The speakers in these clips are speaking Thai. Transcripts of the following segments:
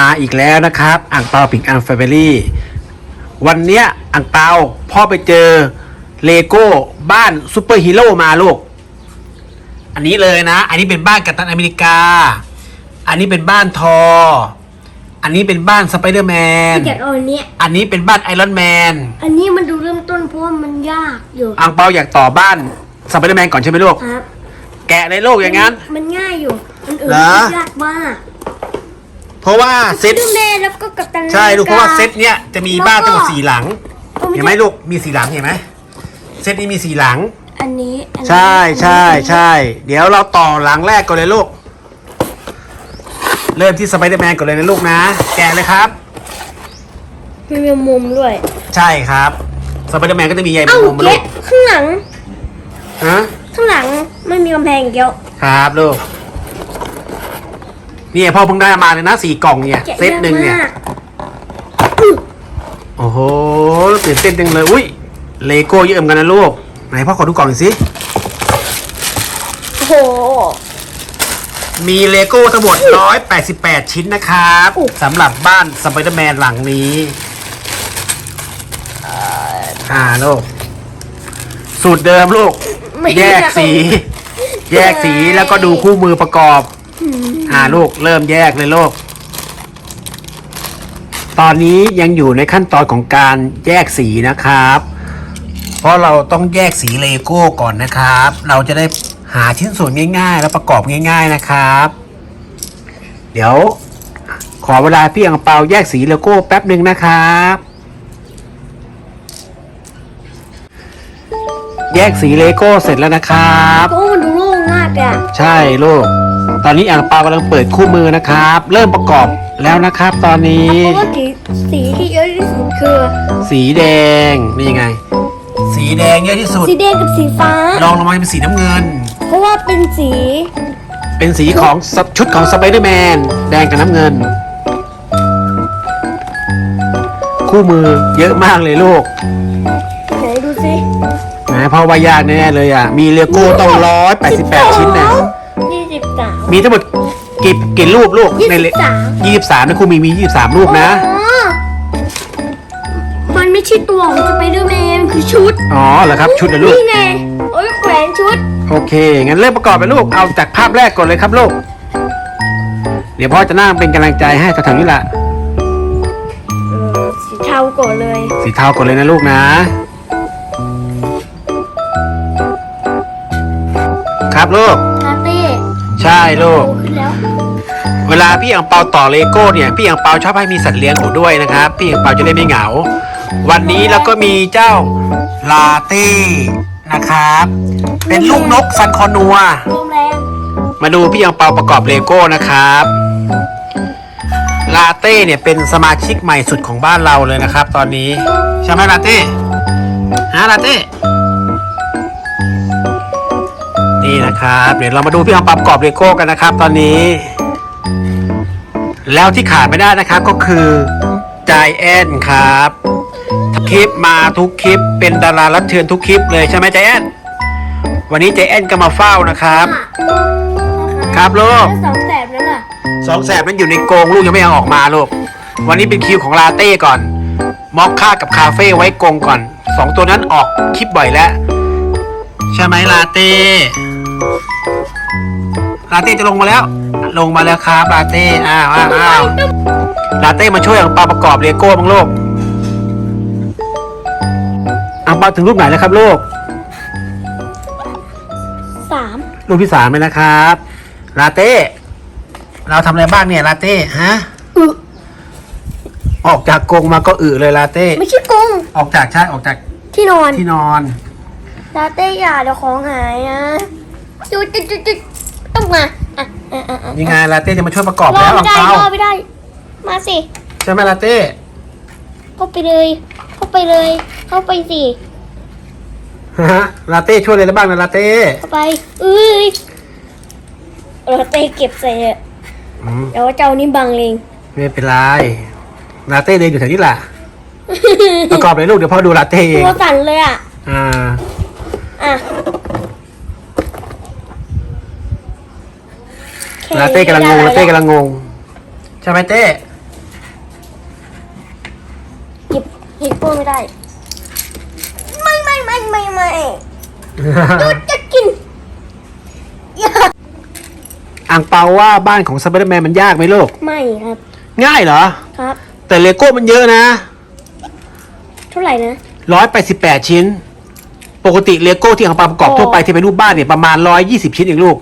มาอีกแล้วนะครับอ่างเปาปิงอังแฟมิลี่วันเนี้ยอ่างเปาพ่อไปเจอเลโก้บ้านซูเปอร์ฮีโร่มาลูก อันนี้เลยนะ อันนี้เป็นบ้านกัปตันอเมริกา อันนี้เป็นบ้านทอ อันนี้เป็นบ้านสไปเดอร์แมนอยากเอาอันเนี้ยอันนี้เป็นบ้านไอรอนแมนอันนี้มันดูเริ่มต้นเพราะว่ามันยากอยู่ อ่างเปาอยากต่อบ้านสไปเดอร์แมนก่อนใช่ไหมลูก ครับ แกะเลยลูกอย่างนั้น มันง่ายอยู่อันอื่นเหรอ ยากมาก เพราะว่าเซตดูแม่แล้วก็กับตันใช่ลูกเพราะว่าเซตเนี้ยจะมีบ้านทั้งหมดสี่หลังอาเห็นไหมลูกมีสีหลังเห็นไหมเซตนี้มีสีหลังอันนี้อันนี้ใช่ใช่ใช่เดี๋ยวเราต่อหลังแรกก่อนเลยลูก เริ่มที่สไปเดอร์แมนก่อนเลยนะลูกนะ แกะเลยครับมันมีมุมด้วย ใช่ครับสไปเดอร์แมนก็จะมีใยแมเอ้างมุมมาลูแกะกข้างหลังฮะข้างหลังไม่มีกำแพงเกี่ยวครับลูก นี่พ่อเพิ่งได้มาเลยนะสี่กล่องเนี่ยแกะเซตหนึ่งเนี่ยากมากโอ้โหตื่นเต้นจังเลยอุ้ยเลโก้เยอะเหมือนกันนะลูก ไหนพ่อขอดูกล่องหน่อยสิ โอ้โห มีเลโก้ทั้งหมด 188 ชิ้นนะครับอุ๊ยสำหรับบ้านสไปเดอร์แมนหลังนี้อ่าลูก สูตรเดิมลูก ไม่แยกสี แยกสีแล้วก็ดูคู่มือประกอบ อ่าลูกเริ่มแยกเลยลูก ตอนนี้ยังอยู่ในขั้นตอนของการแยกสีนะครับ เพราะเราต้องแยกสีเลโก้ก่อนนะครับ เราจะได้หาชิ้นส่วนง่าย ๆ แล้วประกอบง่าย ๆนะครับ เดี๋ยว ขอเวลาพี่อังเปาแยกสีเลโก้แป๊บหนึ่งนะครับแยกสีเลโก้เสร็จแล้วนะครับ โอ้มันดูโล่งมากอะใช่ลูก ตอนนี้อ่างเปากำลังเปิดคู่มือนะครับ เริ่มประกอบแล้วนะครับ ตอนนี้ เพราะว่าสีสีที่เยอะที่สุดคือ สีแดงนี่ไง สีแดงเยอะที่สุดสีแดงกับสีฟ้าลองลงมาเป็นสีน้ำเงิน เพราะว่าเป็นสีเป็นสีของสชุดของสไปเดอร์แมนแดงกับน้ำเงิน คู่มือเยอะมากเลยลูกไหนดูสิ นะเพราะว่ายากแน่ๆเลยอะ มีเลโก้ต้องร้อยแปดสิบแปดชิ้นนะยี่สิบสา มมีทั้งหมดกี่กี่รูปลูกยี่สิบในเลสามยี่สิบสามนะครูมีมียี่สิบสามรูปนะ อ๋อมันไม่ใช่ตัวของสไปเดอร์แมนคือชุดอ๋อเหรอครับชุดนะลูก นี่ไงโอ้ยแขวนชุด โอเค งั้นเริ่มประกอบไปลูก เอาจากภาพแรกก่อนเลยครับลูก เดี๋ยวพ่อจะนั่งเป็นกำลังใจให้แถวๆนี้แหละ เออสีเทาก่อนเลย สีเทาก่อนเลยนะลูกนะ ครับลูกลาเต้ ใช่ลูก ขึ้นแล้วเวลาพี่อังเปาต่อเลโก้เนี่ยพี่อังเปาชอบให้มีสัตว์เลี้ยงอยู่ด้วยนะครับ พี่อังเปาจะได้ไม่เหงา วันนี้เราก็มีเจ้าลาเต้นะครับ เป็นลูกนกซันคอนัว ลมแรงมาดูพี่อังเปาประกอบเลโก้นะครับ ลาเต้เนี่ยเป็นสมาชิกใหม่สุดของบ้านเราเลยนะครับ ตอนนี้ใช่ไหมลาเต้ฮะลาเต้ นี่นะครับ เดี๋ยวเรามาดูพี่อังเปาประกอบเลโก้กันนะครับ ตอนนี้ แล้วที่ขาดไม่ได้นะครับก็คือจายแอนครับทุกคลิปมาทุกคลิปเป็นดารารับเชิญทุกคลิปเลยใช่ไหมใจแอนวันนี้ใจแอนก็มาเฝ้านะครับ ครับลูกแล้วสองแสบนั่นอะสองแสบนั้นอยู่ในกรงลูกยังไม่เอาออกมาลูกวันนี้เป็นคิวของลาเต้ก่อนมอคค่ากับคาเฟ่ไว้กรงก่อนสองตัวนั้นออกคลิปบ่อยแล้ว ใช่ไหมลาเต้ ลาเต้จะลงมาแล้ว ลงมาแล้วครับลาเต้อ้าวอ้าวอ้าวลาเต้มาช่วยอังเปาประกอบเลโก้บ้างลูกอังเปาถึงรูปไหนแล้วครับลูกสามรูปที่สามเลยนะครับลาเต้เราทำอะไรบ้างเนี่ยลาเต้ฮะอึออกจากกรงมาก็อึเลยลาเต้ไม่ใช่กรงออกจากใช่ออกจากที่นอนที่นอนลาเต้อย่าเดี๋ยวของหายนะ จุดจุดจุดจุดต้องมาอะอะอะอะยังไงลาเต้จะมาช่วยประกอบรอแล้วไม่อังได้รอไม่ได้ มาสิ ใช่ไหมลาเต้เข้าไปเลย เข้าไปเลย เข้าไปสิฮะลาเต้ช่วยอะไรได้บ้างนะลาเต้เข้าไปเอ้ยลาเต้เก็บใส่เถอะอืมเดี๋ยวเจ้านี่บังเลงไม่เป็นไรลาเต้เดินอยู่แถวนี้แหละประกอบเลยลูกเดี๋ยวพ่อดูลาเต้เองตัวสั่นเลยอะอ่า อะ ลาเต้กำลังงงลาเต้กำลังงงใช่ไหมเต้หยิบหยิบโป้ไม่ได้ ไม่ไม่ไม่ไม่ไม่ดูจะกินอ่างเปาว่าบ้านของสไปเดอร์แมนมันยากไหมลูกไม่ครับ ง่ายเหรอครับ แต่เลโก้มันเยอะนะเท่าไหร่นะร้อยแปดสิบแปดชิ้น ปกติเลโก้ที่อ่างเปาประกอบทั่วไปที่เป็นรูปบ้านเนี่ยประมาณร้อยยี่สิบชิ้นเองลูก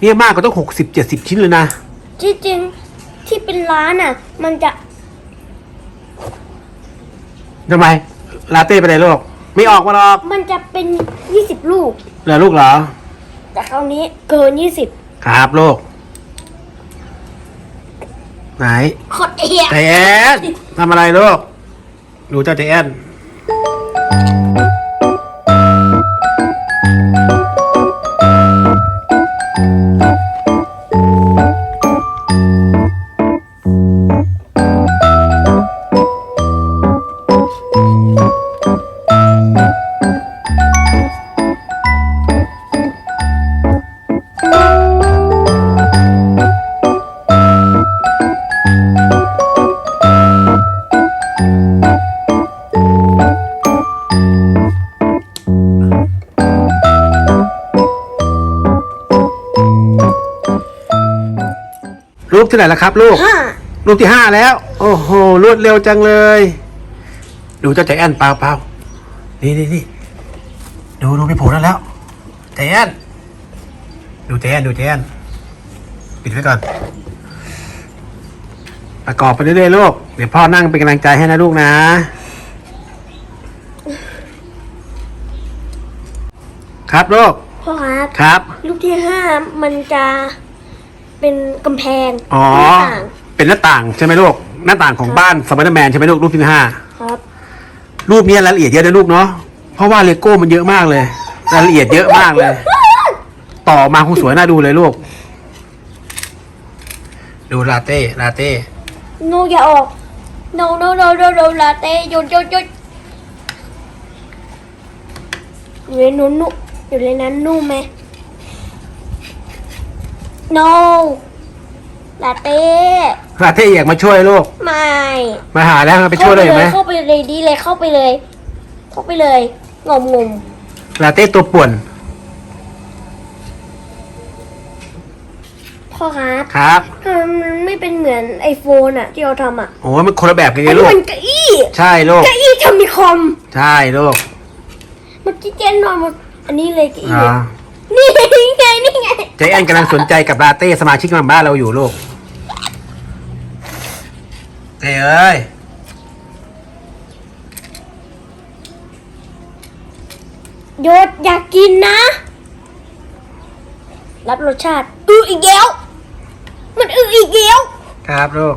เนี่ยมากก็ต้องหกสิบเจ็ดสิบชิ้นเลยนะจริงๆที่เป็นร้านอะ มันจะทำไม ลาเต้ไปไหนลูกไม่ออกมาหรอกมันจะเป็น20ลูก เหรอลูกเหรอ แต่คราวนี้เกิน20ครับลูก ไหนขอดเอีย ใจแอนทำอะไรลูก ดูเจ้าใจแอน ลูกที่ไหนแล้วครับ ลูก ห้าลูกที่ห้าแล้ว โอ้โหรวดเร็วจังเลย ดูเจ้าใจแอนเปล่าเปล่านี่นี่นี่ดูดูพี่ผูนั่นแล้วใจแอนดูใจแอนดูใจแอนปิดไว้ก่อน ประกอบไปเรื่อยๆลูก เดี๋ยวพ่อนั่งเป็นกำลังใจให้นะลูกนะ ครับลูกพ่อครับ ครับ ลูกที่ห้ามันจะ เป็นกำแพงอ๋อ หน้าต่างเป็นหน้าต่างใช่ไหมลูก หน้าต่างของบ้านสไปเดอร์แมนใช่ไหมลูกรูปที่ห้าครับ รูปนี้รายละเอียดเยอะนะลูกเนาะเพราะว่าเลโก้มันเยอะมากเลย รายละเอียดเยอะมากเลย ต่อมาคงสวยน่าดูเลยลูก ดูลาเต้ลาเต้โนอย่าออก no no no no no ลาเต้หยุดหยุดหยุดอยู่ในนู้นนุ่อยู่ในนั้นนุ่มไหม no ลาเต้ลาเต้อยากมาช่วยลูก ไม่ มาหาแล้วมาไปช่วยเลยเห็นไหมเข้าไปเลยดีเลยเข้าไปเลย เข้าไปเลยงมงมลาเต้ตัวป่วน พ่อครับครับทำไมมันไม่เป็นเหมือนไอโฟนอะที่เราทำอะโอ้ยมันคนละแบบกันอัไงนลูนี้กมันเก้าอี้ใช่ลูกเก้าอี้ทำมีคอมใช่ลูกเมื่อกี้เจนนอนมาอันนี้เลยเก้าอี้อ๋อ นี่ไงนี่ไงใจแอนกำลังสนใจกับลาเต้สมาชิกของบ้านเราอยู่ลูกเต้เอ้ยโยดอยากกินนะ รับรสชาติอืออีกแล้ว มันอืออีกแล้วครับลูก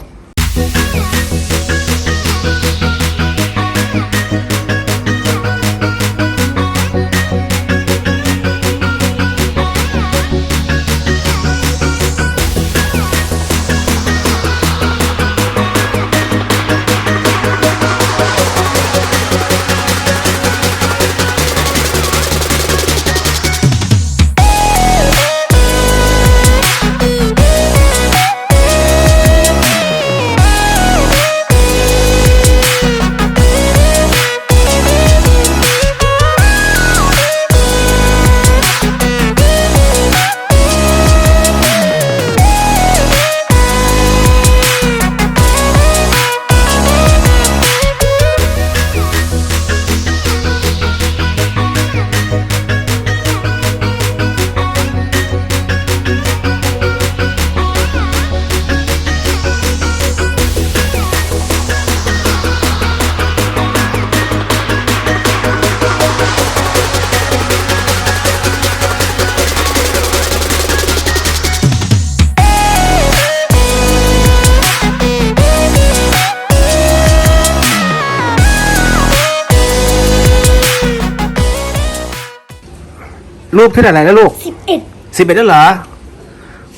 รูปที่ไหนแล้วลูกสิบเอ็ดสิบเอ็ดแล้วเหรอ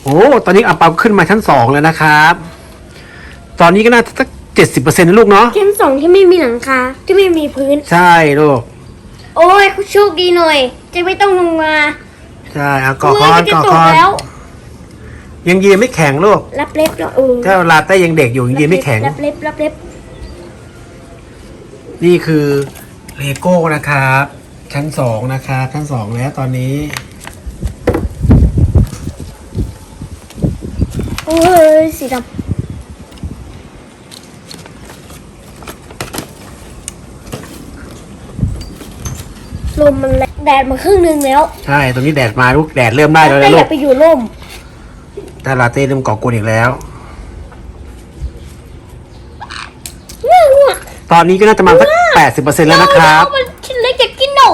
โอ้ตอนนี้อังเปาขึ้นมาชั้นสองแล้วนะครับ ตอนนี้ก็น่าจะสักเจ็ดสิบเปอร์เซ็นต์นะลูกเนาะชั้นสองที่ไม่มีหลังคาที่ไม่มีพื้น ใช่ลูก โอ้ยโชคดีหน่อย จะไม่ต้องลงมาใช่เอาก่อคเมื่อนจะก่อตคกอนแล้วยังยืนไม่แข็งลูก รับเล็บเหรอเออถ้าลาเต้ยังเด็กอยู่ยังยืนไม่แข็ง รับเล็บรับเล็บ นี่คือเลโก้นะครับ ชั้นสองนะครับชั้นสองแล้วตอนนี้ โอ้ยสีดำลมมันแรงแดดมาครึ่งหนึงแล้วใช่ตรงนี้แดดมาลูกแดดเริ่มได้แล้วแต่นะอลูยากกไปอยู่ร่ม แต่ลาเต้เริ่มก่อกวนอีกแล้วง่วงง่วงตอนนี้ก็น่าจะมาสักแปดสิบเปอร์เซ็นต์แล้วนะครับเอามันชิ้นเล็กอยากกินหนู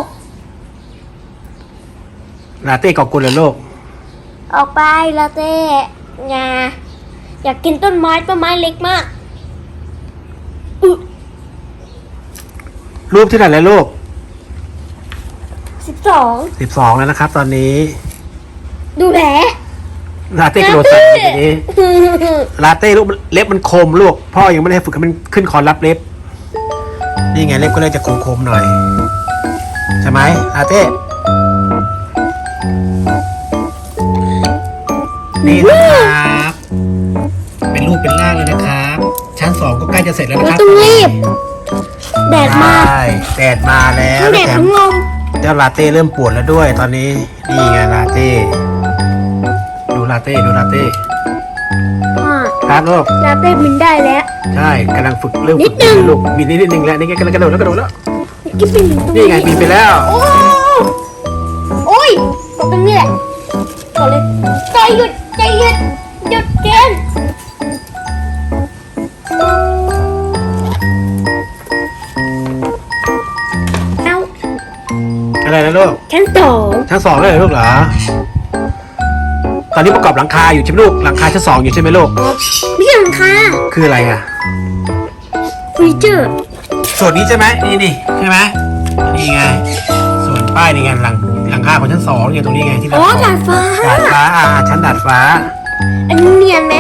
ลาเต้ก่อกวนเลยลูกออกไปลาเต้งาอยากกินต้นไม้ต้นไม้เล็กมากอึรูปที่ไหนแล้วลูกสิบสองสิบสองแล้วนะครับ ตอนนี้ดูแผลลาเต้กระโดดใส่อย่างนี้ลาเต้ลูกเล็บมันคมลูก พ่อยังไม่ได้ฝึกให้มันขึ้นคอนรับเล็บ นี่ไงเล็บก็เลยจะคมๆหน่อย ใช่ไหมลาเต้ นี่นะครับ เป็นรูปเป็นร่างเลยนะครับ ชั้นสองก็ใกล้จะเสร็จแล้วนะเราครับต้องรีบ แดดมา ใช่แดดมาแล้วทั้งแดดแถมทั้งลมเจ้าลาเต้เริ่มปวดแล้วด้วย ตอนนี้นี่ไงลาเต้ดูลาเต้ดูลาเต้อ่าครับลูกลาเต้บินได้แล้ว ใช่กำลังฝึกเริ่มนิฝึดกนึง ลูกมีนิดนึงแล้วนี่ไงกำลังกระโดดแล้วกระโดดแล้วกิ๊บบินอยู่ตรงนี่ไงปีนไปแล้ว โอ้โอ้ยกดตรงนี้แหละกดเลยใจหยุด ใจหยุดหยุดเกนเอาอะไรนะลูก ชั้นสองชั้นสองเลยเหรอลูกเหรอ ตอนนี้ประกอบหลังคาอยู่ใช่ไหมลูก หลังคาชั้นสองอยู่ใช่ไหมลูก ไม่ใช่หลังคาคืออะไรอะ เฟอร์นิเจอร์ส่วนนี้ใช่ไหมนี่นี่ใช่ไหมนี่ไง ส่วนป้ายนี่ไงหลังหลัง คาของชั้นสองเนี่ยตรงนี้ไงที่เราอ๋อดาดฟ้า ดาดฟ้าอ่าชั้นดาดฟ้าอันนี้เนียนไหม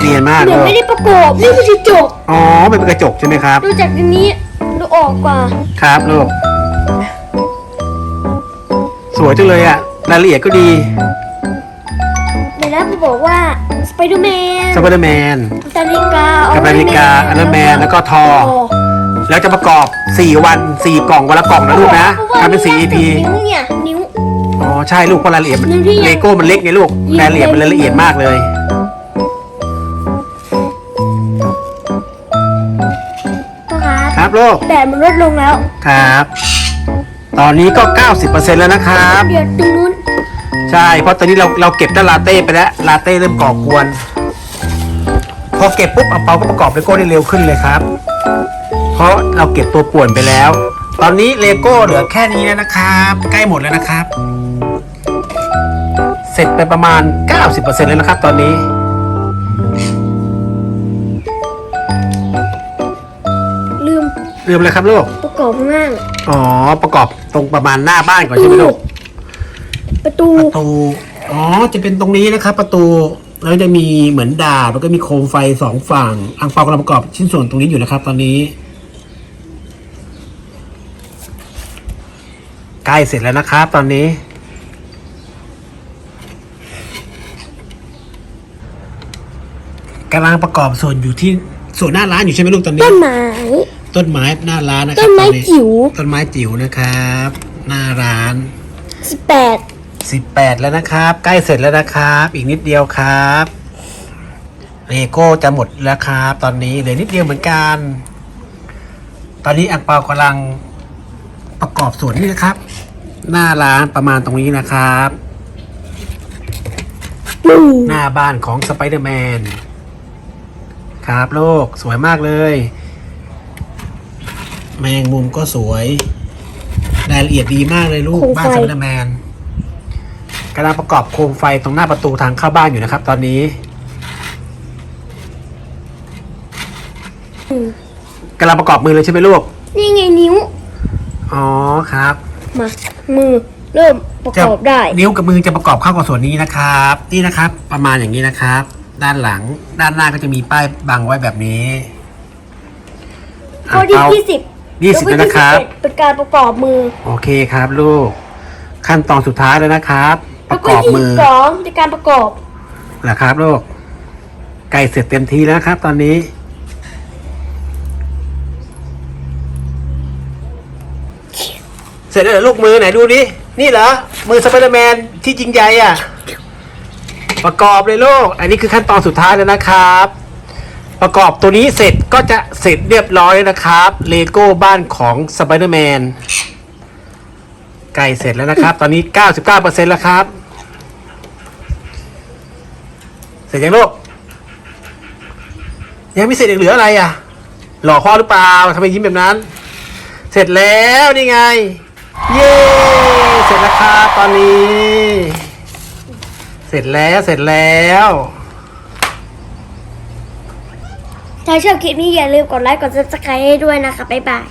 เนียนมากเหมืลูอนกไม่ได้ประกอบนี่คือจกอ๋อมันเป็นกระจกใช่ไหมครับ ดูจากอันนี้ดูออกกว่าครับลูกสวยจังเลยอะรายละเอียดก็ดีเดี๋ยวนะบอกว่าสไปเดอร์แมนสไปเดอร์แมนนาฬิกากับนาฬิกาอันเดอร์แมนแล้วก็ทอ แล้วจะประกอบ 4 วัน 4 กล่องวันละกล่องนะลูกนะทำเป็น4 EP นิ้วเนี่ยนิ้ว อ๋อใช่ลูกเพราะรายละเอียดมันนิ้วที่ยังเลโก้มันเล็กไงลูกยังรายละเอียดมันรายละเอียดมากเลยก็ครับครับลูกแดดมันลดลงแล้วครับ ตอนนี้ก็ 90%แล้วนะครับ เดี๋ยวตรงนู้น ใช่ เพราะตอนนี้เราเราเก็บแต่ลาเต้ไปแล้ว ลาเต้เริ่มก่อกวน พอเก็บปุ๊บเอาเปาก็ประกอบเลโก้ได้เร็วขึ้นเลยครับ เพราะเราเก็บตัวป่วนไปแล้ว ตอนนี้เลโก้เหลือแค่นี้แล้วนะครับ ใกล้หมดแล้วนะครับ เสร็จไปประมาณ 90%แล้วนะครับ ตอนนี้ ลืมลืมเลยครับลูก ประกอบข้างล่างอ๋อ ประกอบตรงประมาณหน้าบ้านก่อนใช่ไหมลูก ประตู ประตู อ๋อ จะเป็นตรงนี้นะครับ ประตู แล้วจะมีเหมือนดาบแล้วก็มีโคมไฟสองฝั่ง อังเปากำลังประกอบชิ้นส่วนตรงนี้อยู่นะครับ ตอนนี้ ใกล้เสร็จแล้วนะครับ ตอนนี้ กำลังประกอบส่วนอยู่ที่ส่วนหน้าร้านอยู่ใช่ไหมลูกตอนนี้ ต้นไม้ ต้นไม้หน้าร้านนะครัต้นไม้ตอจิ๋วต้นไม้จิ๋วนะครับ หน้าร้าน สิบแปดสิบแปดแล้วนะครับ ใกล้เสร็จแล้วนะครับ อีกนิดเดียวครับเลโก้จะหมดแล้วครับ ตอนนี้เหลือนิดเดียวเหมือนกัน ตอนนี้อังเปากำลัง ประกอบส่วนนี้นะครับ หน้าร้านประมาณตรงนี้นะครับปูหน้าบ้านของสไปเดอร์แมนครับโลกสวยมากเลย แมงมุมก็สวยรายละเอียดดีมากเลยลูก บ้านสไปเดอร์แมนกำลังประกอบโคมไฟตรงหน้าประตูทางเข้าบ้านอยู่นะครับ ตอนนี้กำลังประกอบมือเลยใช่ไหมลูก นี่ไงนิ้ว อ๋อครับ มามือเริ่มประกอบได้นิ้วกับมือจะประกอบเข้ากับส่วนนี้นะครับ นี่นะครับ ประมาณอย่างนี้นะครับ ด้านหลัง ด้านหน้าก็จะมีป้ายบังไว้แบบนี้ข้อที่เายี่สิบยี่สิบแล้วนะครับ เป็นการประกอบมือ โอเคครับลูก ขั้นตอนสุดท้ายแล้วนะครับปแล้วระก็กอบยี่มืสิอบสองเป็นการประกอบนะครับลูก ไก่เสร็จเต็มทีแล้วนะครับ ตอนนี้ สร็จแล้วเหรอลูกมือไหนดูดินี่เหรอมือสไปเดอร์แมนที่จริงใหญ่อะ ประกอบเลยลูกอันนี้คือขั้นตอนสุดท้ายแล้วนะครับ ประกอบตัวนี้เสร็จก็จะเสร็จเรียบร้อยนะครับเลโก้บ้านของสไปเดอร์แมนใกล้เสร็จแล้วนะครับ ตอนนี้ 99%แล้วครับ เสร็จยังลูกยังไม่เสร็จอีกเหลืออะไรอะ หล่อพ่อหรือเปล่าทำไมยิ้มแบบนั้น เสร็จแล้วนี่ไง เย้เสร็จแล้วครับตอนนี้ เสร็จแล้วเสร็จแล้วถ้าชอบคลิปนี้อย่าลืมกดไลค์กด subscribe ให้ด้วยนะคะ บ๊ายบาย